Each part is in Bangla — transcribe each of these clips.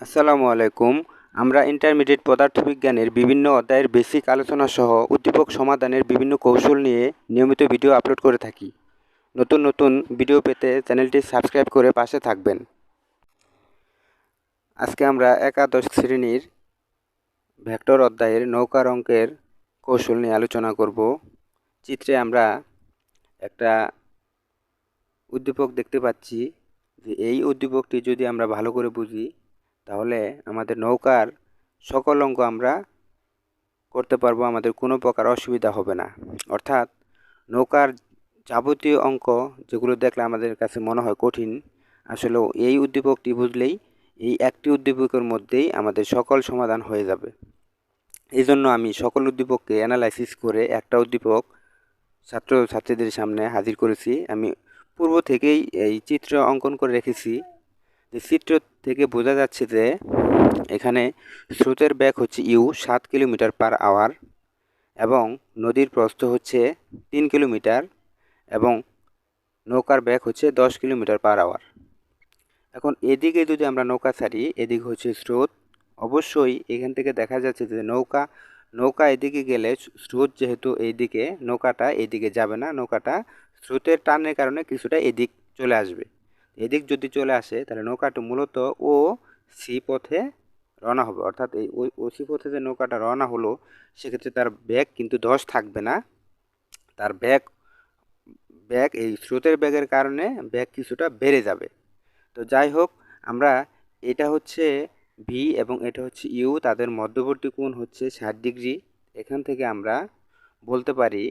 আসসালামু আলাইকুম। আমরা ইন্টারমিডিয়েট পদার্থবিজ্ঞানের বিভিন্ন অধ্যায়ের বেসিক আলোচনা সহ উদ্দীপক সমাধানের বিভিন্ন কৌশল নিয়ে নিয়মিত ভিডিও আপলোড করে থাকি। নতুন নতুন ভিডিও পেতে চ্যানেলটি সাবস্ক্রাইব করে পাশে থাকবেন। আজকে আমরা একাদশ শ্রেণির ভেক্টর অধ্যায়ের নৌকার অঙ্কের কৌশল নিয়ে আলোচনা করব। চিত্রে আমরা একটা উদ্দীপক দেখতে পাচ্ছি যে এই উদ্দীপকটি যদি আমরা ভালো করে বুঝি তাহলে আমাদের নৌকার সকল অঙ্ক আমরা করতে পারব, আমাদের কোনো প্রকার অসুবিধা হবে না। অর্থাৎ নৌকার যাবতীয় অঙ্ক যেগুলো দেখলে আমাদের কাছে মনে হয় কঠিন, আসলে এই উদ্দীপকটি বুঝলেই এই একটি উদ্দীপকের মধ্যেই আমাদের সকল সমাধান হয়ে যাবে। এই জন্য আমি সকল উদ্দীপককে অ্যানালাইসিস করে একটা উদ্দীপক ছাত্র ছাত্রীদের সামনে হাজির করেছি। আমি পূর্ব থেকেই এই চিত্র অঙ্কন করে রেখেছি। চিত্র থেকে বোঝা যাচ্ছে যে এখানে স্রোতের ব্যাগ হচ্ছে ইউ সাত কিলোমিটার পার আওয়ার এবং নদীর প্রস্থ হচ্ছে তিন কিলোমিটার এবং নৌকার ব্যাগ হচ্ছে দশ কিলোমিটার পার আওয়ার। এখন এদিকে যদি আমরা নৌকা ছাড়ি, এদিকে হচ্ছে স্রোত। অবশ্যই এখান থেকে দেখা যাচ্ছে যে নৌকা নৌকা এদিকে গেলে স্রোত যেহেতু এইদিকে, নৌকাটা এদিকে যাবে না, নৌকাটা স্রোতের টানের কারণে কিছুটা এদিক চলে আসবে। এদিক যদি চলে আসে, তাহলে নৌকাটা মূলত ও সি পথে রওনা হবে। অর্থাৎ এই ও সি পথে যে নৌকাটা রওনা হলো, সেক্ষেত্রে তার ব্যাগ কিন্তু ধস থাকবে না। তার ব্যাগ ব্যাগ, এই স্রোতের ব্যাগের কারণে ব্যাগ কিছুটা বেড়ে যাবে। তো যাই হোক, আমরা এটা হচ্ছে ভি এবং এটা হচ্ছে ইউ তাদের মধ্যবর্তী কোণ হচ্ছে ষাট ডিগ্রি। এখান থেকে আমরা বলতে পারি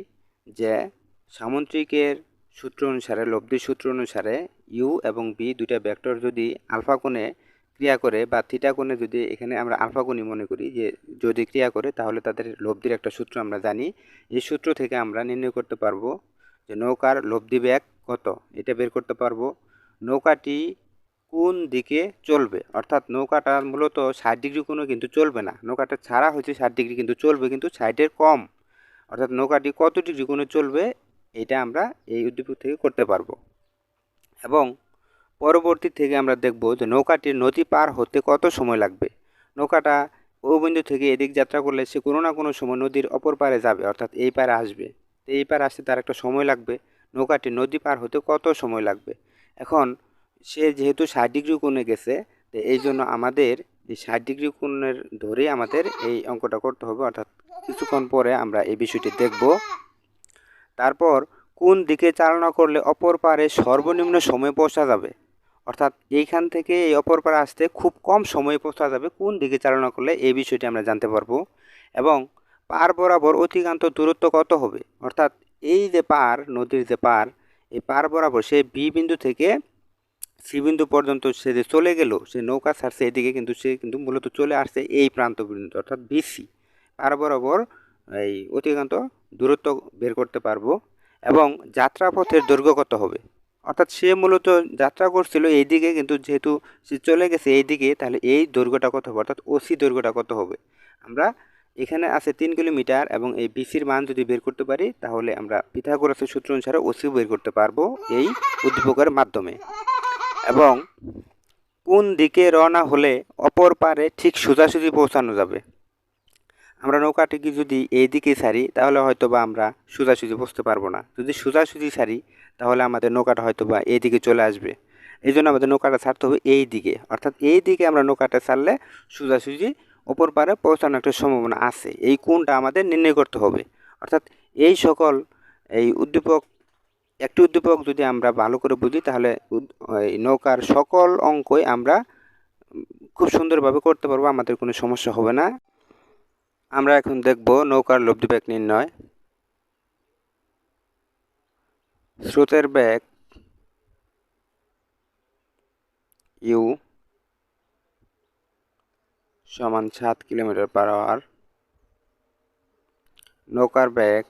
যে সামুদ্রিকের সূত্র অনুসারে লব্ধির সূত্র অনুসারে ইউ এবং বি দুইটা ভেক্টর যদি আলফা কোণে ক্রিয়া করে বা থিটা কোণে যদি এখানে আমরা আলফা কোণই মনে করি যে যদি ক্রিয়া করে, তাহলে তাদের লব্ধির একটা সূত্র আমরা জানি। এই সূত্র থেকে আমরা নির্ণয় করতে পারব যে নৌকার লব্ধি ব্যাগ কত। এটা বের করতে পারব, নৌকাটি কোন দিকে চলবে? অর্থাৎ নৌকাটা মূলত ষাট ডিগ্রি কোনো কিন্তু চলবে না। নৌকাটা ছাড়া হচ্ছে ষাট ডিগ্রি কিন্তু চলবে, কিন্তু সাইডের কম। অর্থাৎ নৌকাটি কত ডিগ্রি কোনো চলবে? এটা আমরা এই উদ্দীপক থেকে করতে পারব। এবং পরবর্তী থেকে আমরা দেখব যে নৌকাটির নদী পার হতে কত সময় লাগবে? নৌকাটা ও থেকে এদিক যাত্রা করলে সে কোনো না কোনো সময় নদীর অপর পারে যাবে, অর্থাৎ এই পারে আসবে। তো এই পারে আসতে তার একটা সময় লাগবে। নৌকাটি নদী পার হতে কত সময় লাগবে? এখন সে যেহেতু ষাট ডিগ্রি কোণে গেছে, তো এই জন্য আমাদের এই ষাট ডিগ্রি কোণের ধরেই আমাদের এই অঙ্কটা করতে হবে। অর্থাৎ কিছুক্ষণ পরে আমরা এই বিষয়টি দেখব। তারপর কোন দিকে চালনা করলে অপর পারে সর্বনিম্ন সময় পৌঁছা যাবে? অর্থাৎ এইখান থেকে এই অপর পারে আসতে খুব কম সময়ে পৌঁছা যাবে কোন দিকে চালনা করলে এই বিষয়টি আমরা জানতে পারব। এবং পার বরাবর অতিকান্ত দূরত্ব কত হবে? অর্থাৎ এই যে পার, নদীর যে পার, এই পার বরাবর সে বি বিন্দু থেকে সি বিন্দু পর্যন্ত সে যে চলে গেল, সে নৌকা ছাড়ছে, এদিকে কিন্তু সে কিন্তু মূলত চলে আসছে এই প্রান্ত পর্যন্ত অর্থাৎ বিসি পার বরাবর এই অতিকান্ত দূরত্ব বের করতে পারব এবং যাত্রাপথের দৈর্ঘ্য কত হবে? অর্থাৎ সে মূলত যাত্রা করছিল এই দিকে, কিন্তু যেহেতু সে চলে গেছে এই দিকে, তাহলে এই দৈর্ঘ্যটা কত হবে? অর্থাৎ ওসি দৈর্ঘ্যটা কত হবে? আমরা এখানে আছে তিন কিলোমিটার এবং এই বিসির মান যদি বের করতে পারি, তাহলে আমরা পিথাগোরাসের সূত্র অনুসারে ওসিও বের করতে পারব এই উদ্দীপকের মাধ্যমে। এবং কোন দিকে রওনা হলে অপর পারে ঠিক সোজাসুজি পৌঁছানো যাবে? আমরা নৌকাটিকে যদি এই দিকে সারি, তাহলে হয়তো বা আমরা সোজাসুজি বসতে পারব না। যদি সোজাসুজি সারি, তাহলে আমাদের নৌকাটা হয়তো বা এই দিকে চলে আসবে। এই জন্য আমাদের নৌকাটা ছাড়তে হবে এই দিকে অর্থাৎ এই দিকে আমরা নৌকাটা ছাড়লে সোজাসুজি ওপর পারে পৌঁছানোর একটা সম্ভাবনা আছে। এই কোনটা আমাদের নির্ণয় করতে হবে। অর্থাৎ এই সকল, এই উদ্দীপক, একটি উদ্দীপক যদি আমরা ভালো করে বুঝি, তাহলে নৌকার সকল অঙ্কই আমরা খুব সুন্দরভাবে করতে পারব, আমাদের কোনো সমস্যা হবে না। আমরা এখন দেখব নৌকার লব্ধি ব্যাগ নির্ণয়। স্রোতের ব্যাগ ইউ সমান সাত কিলোমিটার পার আওয়ার। নৌকার ব্যাগ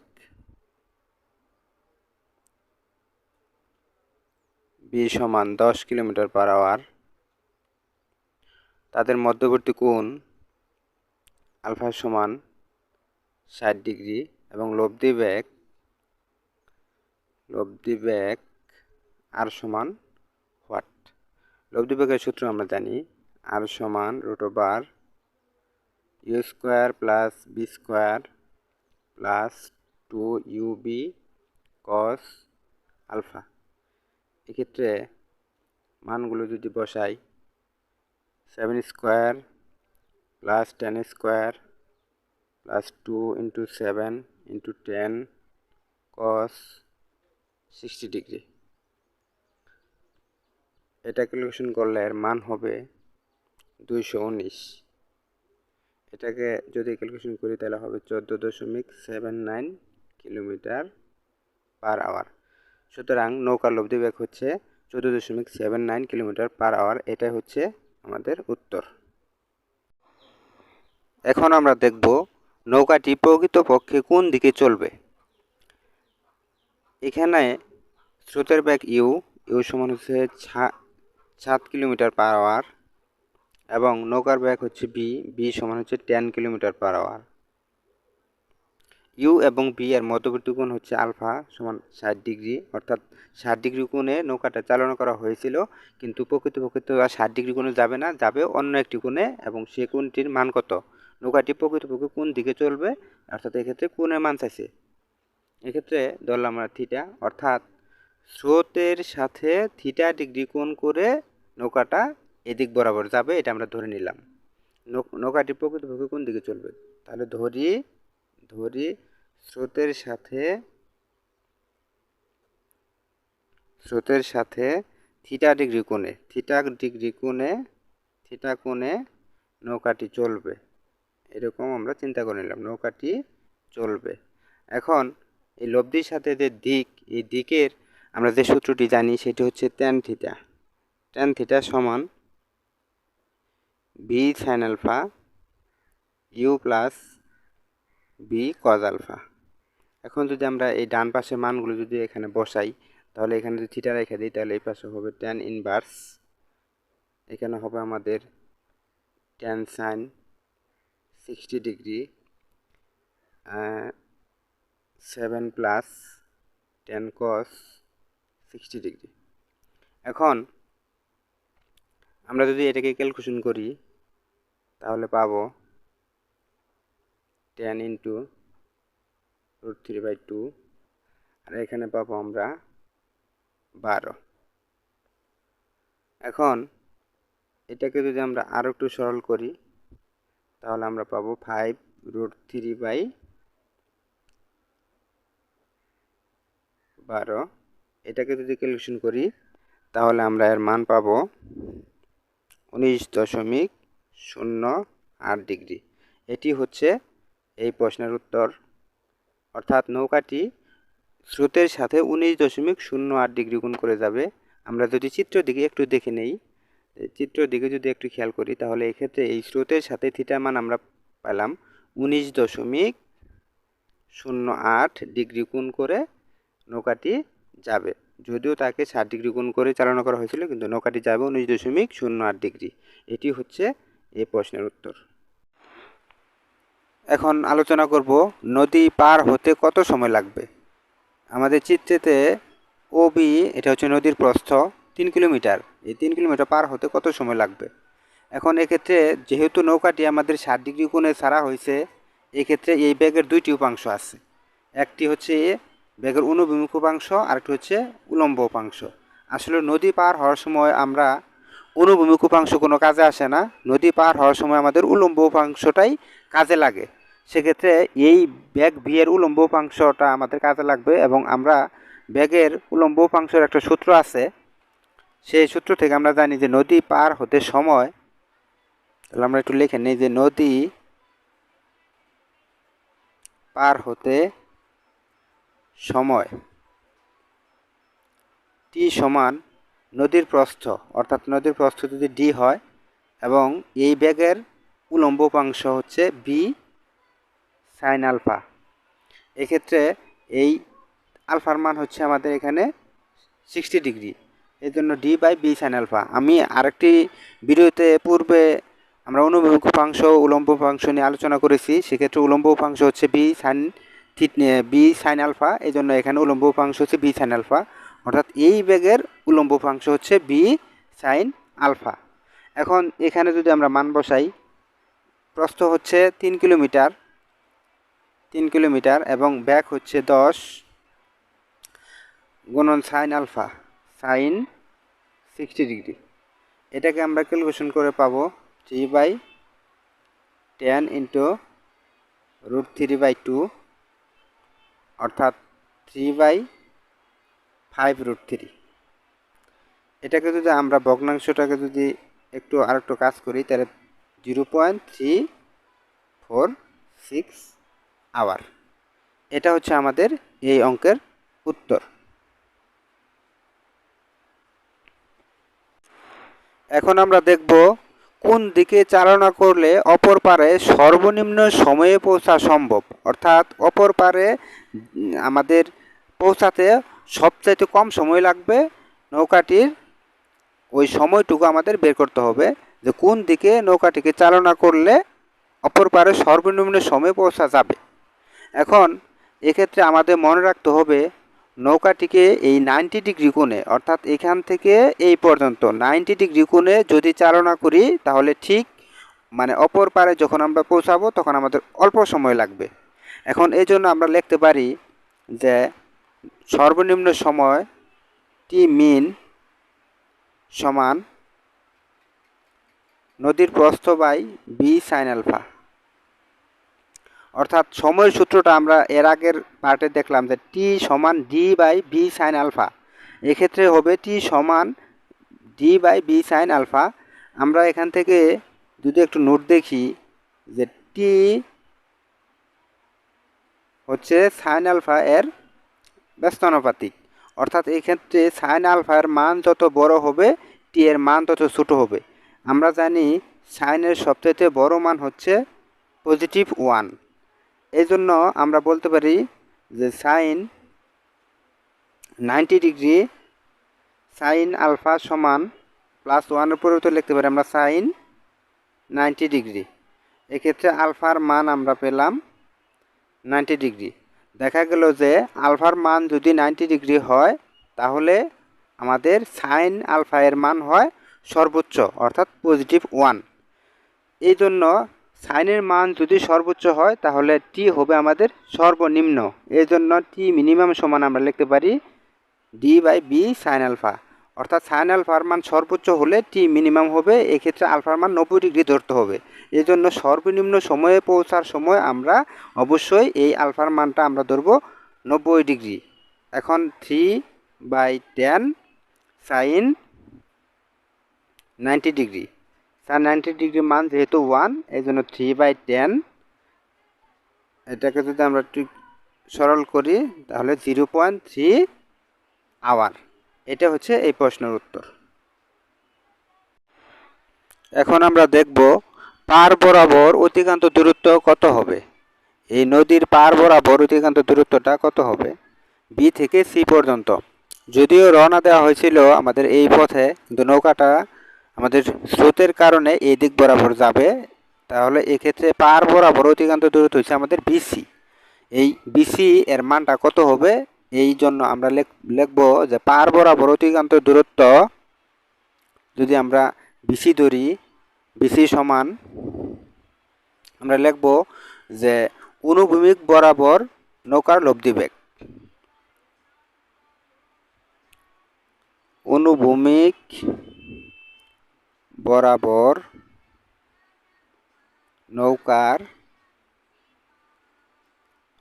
বি সমান দশ কিলোমিটার পার আওয়ার। তাদের মধ্যবর্তী কোণ আলফা সমান ষাট ডিগ্রি এবং লব্ধি ব্যাগ লব্ধি ব্যাগ আর সমান হোয়াট? লব্ধি ব্যাগের সূত্র আমরা জানি আর সমান root over u square plus b square plus two u b cos alpha. এক্ষেত্রে মানগুলো যদি বসাই, seven square plus ten square plus two into seven into ten cos sixty degree এটা ক্যালকুলেশন করলে এর মান হবে দুইশো উনিশ। এটাকে যদি ক্যালকুলেশন করি তাহলে হবে চোদ্দ দশমিক seven nine kilometre per hour সুতরাং নৌকার লব্ধি বেগ হচ্ছে চোদ্দ দশমিক seven nine kilometre per hour এটাই হচ্ছে আমাদের উত্তর। এখন আমরা দেখব নৌকাটি প্রকৃতপক্ষে কোন দিকে চলবে। এখানে স্রোতের ব্যাগ ইউ ইউ সমান হচ্ছে সাত কিলোমিটার পার আওয়ার এবং নৌকার ব্যাগ হচ্ছে বি বি সমান হচ্ছে ten kilometre per hour u এবং বি এর মধ্যবর্তী কোণ হচ্ছে আলফা সমান ষাট ডিগ্রি, অর্থাৎ ষাট ডিগ্রি কোণে নৌকাটা চালনা করা হয়েছিল, কিন্তু প্রকৃতপক্ষে তো ষাট ডিগ্রি কোণে যাবে না, যাবে অন্য একটি কোণে এবং সে কোণটির মান কত? নৌকাটি প্রকৃতপক্ষে কোন দিকে চলবে? অর্থাৎ এক্ষেত্রে কোণের মান চাইছে। এক্ষেত্রে ধরলাম আমরা থিটা অর্থাৎ স্রোতের সাথে থিটা ডিগ্রি কোণ করে নৌকাটা এদিক বরাবর যাবে, এটা আমরা ধরে নিলাম। নৌকাটি প্রকৃতপক্ষে কোন দিকে চলবে? তাহলে ধরি ধরি স্রোতের সাথে স্রোতের সাথে থিটা ডিগ্রি কোণে থিটা ডিগ্রি কোণে থিটা কোণে নৌকাটি চলবে। এরকম আমরা চিন্তা করে নিলাম, নৌকাটি চলবে। এখন এই লব্ধির সাথে যে দিক, এই দিকের আমরা যে সূত্রটি জানি সেটি হচ্ছে ট্যান থিটা ট্যান থিটা সমান b sine alpha u plus b cos alpha এখন যদি আমরা এই ডান পাশের মানগুলো যদি এখানে বসাই, তাহলে এখানে যদি থিটা রেখে দিই, তাহলে এই পাশে হবে ট্যান ইনভার্স এখানে হবে আমাদের tan sine sixty degree seven plus ten cos sixty degree এখন আমরা যদি এটাকে ক্যালকুলেশন করি, তাহলে পাবো ten into root three by two আর এখানে পাবো আমরা বারো। এখন এটাকে যদি আমরা আরও একটু সরল করি তাহলে আমরা পাবো ফাইভ রুট থ্রি বাই বারো। এটাকে যদি ক্যালকুলেশন করি, তাহলে আমরা এর মান পাবো উনিশ দশমিক শূন্য আট ডিগ্রি। এটি হচ্ছে এই প্রশ্নের উত্তর। অর্থাৎ নৌকাটি স্রোতের সাথে উনিশ দশমিক শূন্য আট ডিগ্রি গুণ করে যাবে। আমরা যদি চিত্র দিকে একটু দেখে নেই চিত্র দিকে যদি একটু খেয়াল করি, তাহলে এক্ষেত্রে এই স্রোতের সাথে থিটা মান আমরা পেলাম উনিশ দশমিক শূন্য আট ডিগ্রি গুণ করে নৌকাটি যাবে। যদিও তাকে ষাট ডিগ্রি গুণ করে চালনা করা হয়েছিল, কিন্তু নৌকাটি যাবে উনিশ দশমিক শূন্য আট ডিগ্রি। এটি হচ্ছে এই প্রশ্নের উত্তর। এখন আলোচনা করব নদী পার হতে কত সময় লাগবে? আমাদের চিত্রেতে ও বি এটা হচ্ছে নদীর প্রস্থ, তিন কিলোমিটার। এই তিন কিলোমিটার পার হতে কত সময় লাগবে? এখন এক্ষেত্রে যেহেতু নৌকাটি আমাদের ষাট ডিগ্রি কোণে ছাড়া হয়েছে, এক্ষেত্রে এই ব্যাগের দুইটি উপাংশ আছে। একটি হচ্ছে ব্যাগের অনুবিমুখ উপাংশ, আরেকটি হচ্ছে উলম্ব উপাংশ। আসলে নদী পার হওয়ার সময় আমরা অনুভূমিক উপাংশ কোনো কাজে আসে না। নদী পার হওয়ার সময় আমাদের উলম্ব উপাংশটাই কাজে লাগে। সেক্ষেত্রে এই ব্যাগ বিয়ের উলম্ব উপাংশটা আমাদের কাজে লাগবে এবং আমরা ব্যাগের উলম্ব উপাংশের একটা সূত্র আছে। সেই সূত্র থেকে আমরা জানি যে নদী পার হতে সময়, তাহলে আমরা একটু লিখে নিই যে নদী পার হতে সময় টি সমান নদীর প্রস্থ, অর্থাৎ নদীর প্রস্থ যদি ডি হয় এবং এই ব্যাগের উলম্ব উপাংশ হচ্ছে বি সাইন আলফা এক্ষেত্রে এই আলফার মান হচ্ছে আমাদের এখানে সিক্সটি ডিগ্রি এই জন্য d by b sine alpha আমি আরেকটি ভিডিওতে পূর্বে আমরা অনুভূমিক উপাংশ, উলম্ব উপাংশ নিয়ে আলোচনা করেছি। সেক্ষেত্রে উলম্ব উপাংশ হচ্ছে b sine theta b sine alpha এই জন্য এখানে উলম্ব উপাংশ হচ্ছে বি সাইন আলফা অর্থাৎ এই বেগের উলম্ব উপাংশ হচ্ছে বি সাইন আলফা এখন এখানে যদি আমরা মান বসাই, প্রস্থ হচ্ছে তিন কিলোমিটার তিন কিলোমিটার এবং ব্যাক হচ্ছে দশ গুণন sine alpha sine sixty degree এটাকে আমরা ক্যালকুলেশন করে পাবো three by ten into root three by two অর্থাৎ three by five root three এটাকে যদি আমরা ভগ্নাংশটাকে যদি একটু আর একটু কাজ করি, তাহলে zero point three four six hour এটা হচ্ছে আমাদের এই অঙ্কের উত্তর। এখন আমরা দেখব কোন দিকে চালনা করলে অপর পারে সর্বনিম্ন সময়ে পৌঁছা সম্ভব। অর্থাৎ অপর পারে আমাদের পৌঁছাতে সবচাইতে কম সময় লাগবে নৌকাটির। ওই সময়টুকু আমাদের বের করতে হবে যে কোন দিকে নৌকাটিকে চালনা করলে অপর পারে সর্বনিম্ন সময়ে পৌঁছা যাবে। এখন এক্ষেত্রে আমাদের মনে রাখতে হবে নৌকাটিকে এই নাইনটি ডিগ্রি কোণে, অর্থাৎ এখান থেকে এই পর্যন্ত নাইনটি ডিগ্রি কোণে যদি চালনা করি, তাহলে ঠিক মানে অপর পারে যখন আমরা পৌঁছাবো, তখন আমাদের অল্প সময় লাগবে। এখন এই জন্য আমরা লিখতে পারি যে সর্বনিম্ন সময় টি মিন সমান নদীর প্রস্থ বাই বি সাইন আলফা। অর্থাৎ সময়ের সূত্রটা আমরা এর আগের পার্টে দেখলাম যে টি সমান d by b sine alpha. এক্ষেত্রে হবে টি সমান d by b sine alpha. আমরা এখান থেকে যদি একটু নোট দেখি যে টি হচ্ছে সাইন আলফা এর ব্যস্তানুপাতিক। অর্থাৎ এই ক্ষেত্রে সাইন আলফার মান যত বড় হবে, টি এর মান তত ছোট হবে। আমরা জানি সাইনের সবচেয়ে বড় মান হচ্ছে পজিটিভ ওয়ান এই জন্য আমরা বলতে পারি যে sine ninety degree sine alpha সমান প্লাস ওয়ানের পরিবর্তে লিখতে পারি আমরা সাইন নাইনটি ডিগ্রি এক্ষেত্রে আলফার মান আমরা পেলাম নাইনটি ডিগ্রি দেখা গেল যে আলফার মান যদি নাইনটি ডিগ্রি হয়, তাহলে আমাদের সাইন আলফা এর মান হয় সর্বোচ্চ, অর্থাৎ পজিটিভ ওয়ান এই জন্য সাইনের মান যদি সর্বোচ্চ হয়, তাহলে টি হবে আমাদের সর্বনিম্ন। এই জন্য টি মিনিমাম সমান আমরা লিখতে পারি d by b sine alpha অর্থাৎ সাইন আলফার মান সর্বোচ্চ হলে টি মিনিমাম হবে, এক্ষেত্রে আলফার মান নব্বই ডিগ্রি ধরতে হবে। এই জন্য সর্বনিম্ন সময়ে পৌঁছার সময় আমরা অবশ্যই এই আলফার মানটা আমরা ধরবো নব্বই ডিগ্রি। এখন three by ten sine ninety degree. Sine ninety degree মান যেহেতু ওয়ান এই জন্য থ্রি বাই টেন এটাকে যদি আমরা একটু সরল করি, তাহলে জিরো পয়েন্ট থ্রি আওয়ার এটা হচ্ছে এই প্রশ্নের উত্তর। এখন আমরা দেখব পার বরাবর অতিক্রান্ত দূরত্ব কত হবে। এই নদীর পার বরাবর অতিক্রান্ত দূরত্বটা কত হবে? বি থেকে সি পর্যন্ত। যদিও রওনা দেওয়া হয়েছিল আমাদের এই পথে, কিন্তু নৌকাটা আমাদের স্রোতের কারণে এই দিক বরাবর যাবে, তাহলে এক্ষেত্রে পার বরাবর অতিকান্ত দূরত্ব হচ্ছে আমাদের বিসি এই বিসি এর মানটা কত হবে? এই জন্য আমরা লিখব যে পার বরাবর অতিক্রান্ত দূরত্ব, যদি আমরা বিসি ধরি বিসি সমান, আমরা লিখব যে অনুভূমিক বরাবর নৌকার লব্ধি বেগ অনুভূমিক বরাবর নৌকার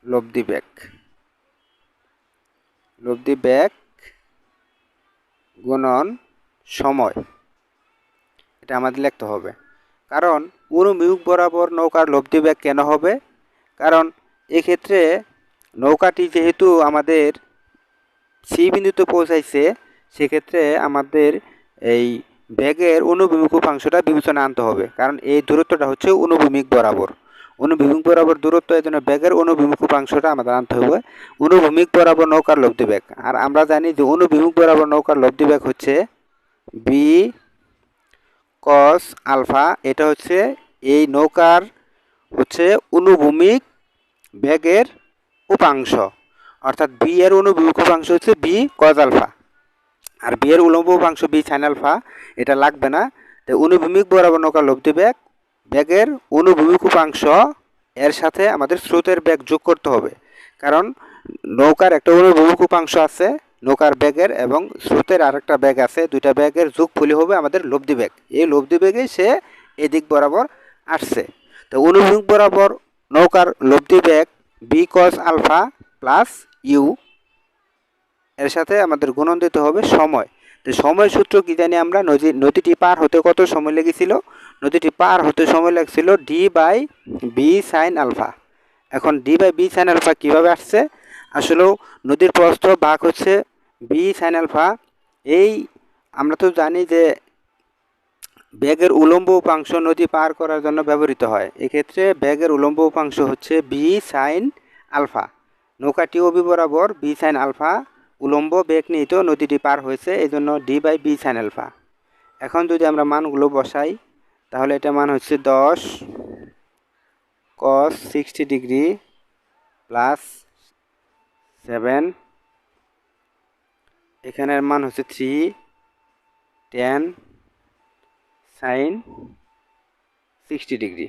লব্ধি বেগ। লব্ধি বেগ গুণন সময়। এটা আমাদের লিখতে হবে। কারণ অনুমিউক বরাবর নৌকার লব্ধি বেগ কেন হবে? কারণ এক্ষেত্রে নৌকাটি যেহেতু আমাদের সি বিন্দুতে পৌঁছাইছে, সেক্ষেত্রে আমাদের এই ব্যাগের অনুভূমিক উপাংশটা বিবেচনা আনতে হবে। কারণ এই দূরত্বটা হচ্ছে অনুভূমিক বরাবর। অনুভূমিক বরাবর দূরত্ব, এই জন্য ব্যাগের অনুভূমিক উপাংশটা আমাদের আনতে হবে। অনুভূমিক বরাবর নৌকার লব্ধি ব্যাগ আর আমরা জানি যে অনুভূমিক বরাবর নৌকার লব্ধি ব্যাগ হচ্ছে বি কস আলফা এটা হচ্ছে এই নৌকার হচ্ছে অনুভূমিক ব্যাগের উপাংশ। অর্থাৎ বি এর অনুভূমিক উপাংশ হচ্ছে বি কজ আলফা আর বিয়ের উলম্ব উপাংশ বি সাইন আলফা এটা লাগবে না। তো অনুভূমিক বরাবর নৌকার লব্ধি ব্যাগ ব্যাগের অনুভূমিক উপাংশ, এর সাথে আমাদের স্রোতের ব্যাগ যোগ করতে হবে। কারণ নৌকার একটা অনুভূমিক উপাংশ আছে, নৌকার ব্যাগের এবং স্রোতের আরেকটা ব্যাগ আছে, দুইটা ব্যাগের যোগ ফুলি হবে আমাদের লব্ধি ব্যাগ। এই লব্ধি ব্যাগে সে এদিক বরাবর আসছে। তো অনুভূমিক বরাবর নৌকার লব্ধি bag b cos alpha plus u এর সাথে আমাদের গুণন দিতে হবে সময়। তো সময় সূত্র কি জানি আমরা? নদী, নদীটি পার হতে কত সময় লেগেছিল? নদীটি পার হতে সময় লাগছিল d by b sine alpha এখন d by b sine alpha কীভাবে আসছে? আসলেও নদীর প্রস্থ বাঘ হচ্ছে বি সাইন আলফা এই আমরা তো জানি যে ব্যাগের উলম্ব উপাংশ নদী পার করার জন্য ব্যবহৃত হয়। এক্ষেত্রে ব্যাগের উলম্ব উপাংশ হচ্ছে বি সাইন আলফা নৌকাটি অবি বরাবর বি সাইন আলফা উলম্ব বেগ নিহিত নদীটি পার হয়েছে এই জন্য d by b sine alpha এখন যদি আমরা মানগুলো বসাই, তাহলে এটা মান হচ্ছে দশ cos sixty degree plus seven এখানের মান হচ্ছে three ten sine sixty degree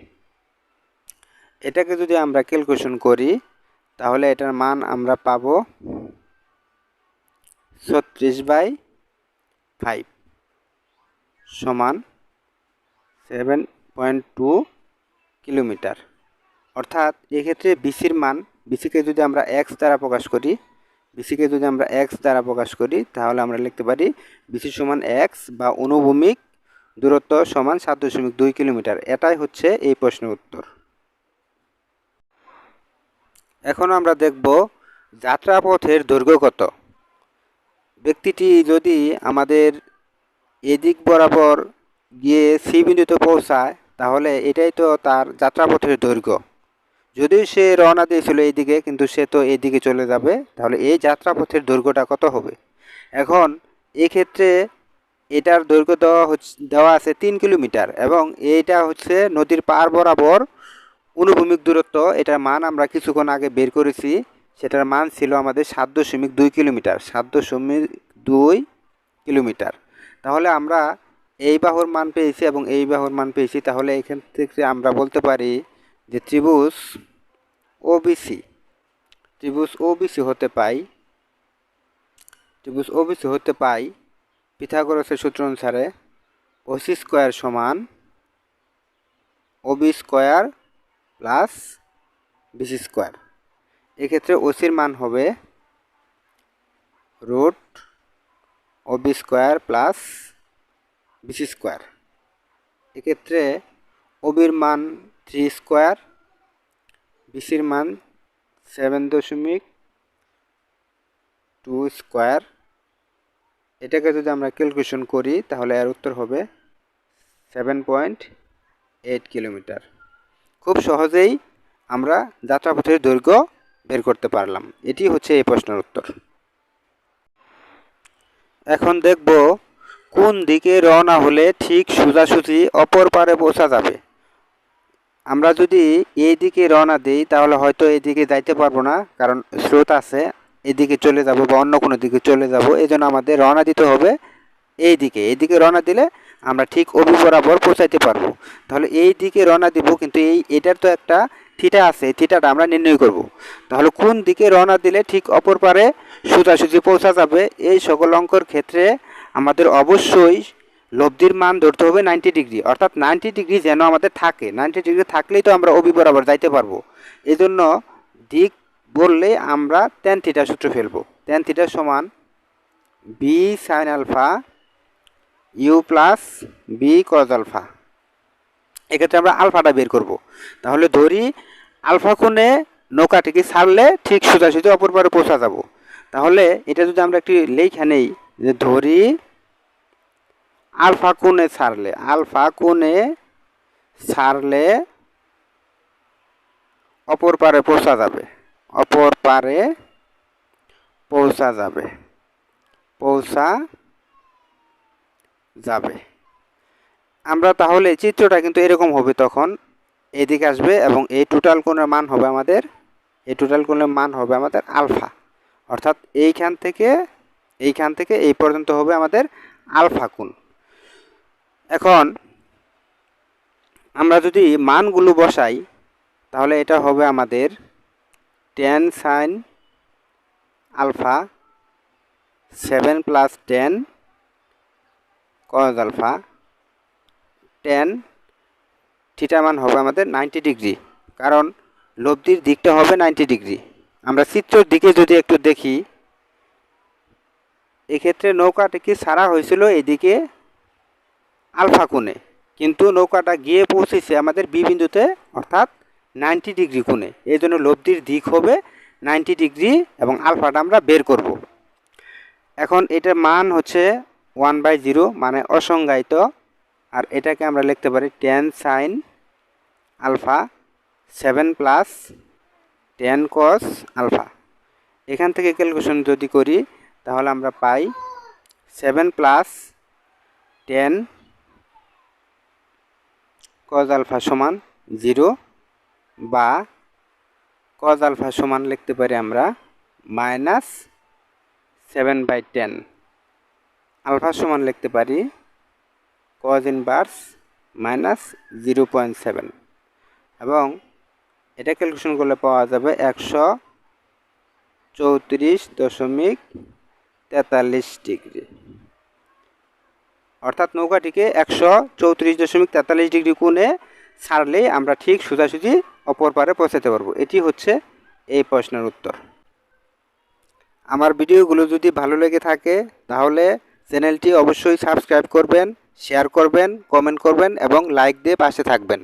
এটাকে যদি আমরা ক্যালকুলেশন করি, তাহলে এটার মান আমরা পাবো ছত্রিশ বাই ফাইভ সমান সেভেন পয়েন্ট টু কিলোমিটার। অর্থাৎ এক্ষেত্রে বিসির মান, বিসিকে যদি আমরা এক্স দ্বারা প্রকাশ করি, বিসিকে যদি আমরা এক্স দ্বারা প্রকাশ করি, তাহলে আমরা লিখতে পারি বিসি সমান এক্স বা অনুভূমিক দূরত্ব সমান সাত দশমিক দুই কিলোমিটার। এটাই হচ্ছে এই প্রশ্নের উত্তর। এখন আমরা দেখব যাত্রাপথের দৈর্ঘ্য কত। ব্যক্তিটি যদি আমাদের এদিক বরাবর গিয়ে সি বিন্দুতে পৌঁছায়, তাহলে এটাই তো তার যাত্রাপথের দৈর্ঘ্য। যদিও সে রওনা দিয়েছিল এইদিকে, কিন্তু সে তো এইদিকে চলে যাবে, তাহলে এই যাত্রাপথের দৈর্ঘ্যটা কত হবে? এখন এক্ষেত্রে এটার দৈর্ঘ্য দেওয়া হচ্ছে দেওয়া আছে তিন কিলোমিটার, এবং এইটা হচ্ছে নদীর পার বরাবর অনুভূমিক দূরত্ব। এটার মান আমরা কিছুক্ষণ আগে বের করেছি। সেটার মান ছিল আমাদের সাত দশমিক দুই কিলোমিটার, সাত দশমিক দুই কিলোমিটার। তাহলে আমরা এই বাহুর মান পেয়েছি এবং এই বাহুর মান পেয়েছি, তাহলে এখান থেকে আমরা বলতে পারি যে ত্রিভুজ ওবিসি ত্রিভুজ ওবিসি হতে পাই, ত্রিভুজ ওবিসি হতে পাই পিথাগোরাসের সূত্র অনুসারে ওসি স্কোয়ার সমান O B square plus B C square এক্ষেত্রে ওসির মান হবে root O B square plus B C square. এক্ষেত্রে ওবির মান থ্রি স্কোয়ার, বিসির মান সেভেন দশমিক টু স্কোয়ার। এটাকে যদি আমরা ক্যালকুলেশন করি, তাহলে এর উত্তর হবে সেভেন পয়েন্ট এইট কিলোমিটার। খুব সহজেই আমরা যাত্রাপথের দৈর্ঘ্য বের করতে পারলাম। এটি হচ্ছে এই প্রশ্নের উত্তর। এখন দেখব কোন দিকে রওনা হলে ঠিক সোজাসুজি অপর পারে পৌঁছা যাবে। আমরা যদি এই দিকে রওনা দিই, তাহলে হয়তো এই দিকে যাইতে পারব না, কারণ স্রোত আছে এদিকে চলে যাব বা অন্য কোনো দিকে চলে যাব এই জন্য আমাদের রওনা দিতে হবে এই দিকে। এই রওনা দিলে আমরা ঠিক অভি বরাবর পৌঁছাইতে পারব। তাহলে এই দিকে রওনা দিব, কিন্তু এই, এটার তো একটা থিটা আছে থিটাটা আমরা নির্ণয় করব। তাহলে কোন দিকে রওনা দিলে ঠিক অপর পারে সোজাসুজি পৌঁছা যাবে? এই সকল অঙ্কর ক্ষেত্রে আমাদের অবশ্যই লব্ধির মান ধরতে হবে নাইনটি ডিগ্রি অর্থাৎ নাইনটি ডিগ্রি যেন আমাদের থাকে। নাইনটি ডিগ্রি থাকলেই তো আমরা অবি বরাবর যাইতে পারব। এই জন্য দিক বললে আমরা টেন থিটা সূত্র ফেলব। টেন থিটা সমান b sine alpha u plus b cos alpha এক্ষেত্রে আমরা আলফাটা বের করব। তাহলে ধরি আলফা কোণে নৌকাটিকে ছাড়লে ঠিক সোজা সোজাসুজি অপর পারে পৌঁছা যাব। তাহলে এটা যদি আমরা একটি লেখা নেই যে ধরি আলফা কোণে ছাড়লে, আলফা কোণে ছাড়লে অপর পারে পৌঁছা যাবে। অপর পারে পৌঁছা যাবে। পৌঁছা যাবে। আমরা তাহলে চিত্রটা কিন্তু এরকম হবে তখন। এদিকে আসবে এবং এই টোটাল কোণের মান হবে আমাদের, এই টোটাল কোণের মান হবে আমাদের আলফা অর্থাৎ এইখান থেকে এইখান থেকে এই পর্যন্ত হবে আমাদের আলফা কোণ। এখন আমরা যদি মানগুলো বসাই, তাহলে এটা হবে আমাদের ten sine alpha seven plus ten cos alpha tan theta মান হবে আমাদের নাইনটি ডিগ্রি কারণ লব্ধির দিকটা হবে নাইনটি ডিগ্রি আমরা চিত্রের দিকে যদি একটু দেখি, এক্ষেত্রে নৌকাটিকে ছাড়া হয়েছিল এদিকে আলফা কোণে, কিন্তু নৌকাটা গিয়ে পৌঁছেছে আমাদের বি বিন্দুতে, অর্থাৎ নাইনটি ডিগ্রি কোণে। এই জন্য লব্ধির দিক হবে নাইনটি ডিগ্রি এবং আলফাটা আমরা বের করব। এখন এটার মান হচ্ছে ওয়ান বাই জিরো মানে অসংজ্ঞায়িত, আর এটাকে আমরা লিখতে পারি ten sine alpha seven plus ten cos alpha. এখান থেকে ক্যালকুলেশন যদি করি, তাহলে আমরা পাই seven plus ten cos alpha সমান জিরো বা কজ আলফা সমান লিখতে পারি আমরা minus seven by ten. Alpha সমান লিখতে পারি cos inverse minus zero point seven. এবং এটা ক্যালকুলেশন করলে পাওয়া যাবে একশো চৌত্রিশ দশমিক তেতাল্লিশ ডিগ্রি। অর্থাৎ নৌকাটিকে একশো চৌত্রিশ দশমিক তেতাল্লিশ ডিগ্রি কোণে ছাড়লেই আমরা ঠিক সোজাসুজি অপর পারে পৌঁছাতে পারব। এটি হচ্ছে এই প্রশ্নের উত্তর। আমার ভিডিওগুলো যদি ভালো লেগে থাকে, তাহলে চ্যানেলটি অবশ্যই সাবস্ক্রাইব করবেন, শেয়ার করবেন, কমেন্ট করবেন এবং লাইক দিয়ে পাশে থাকবেন।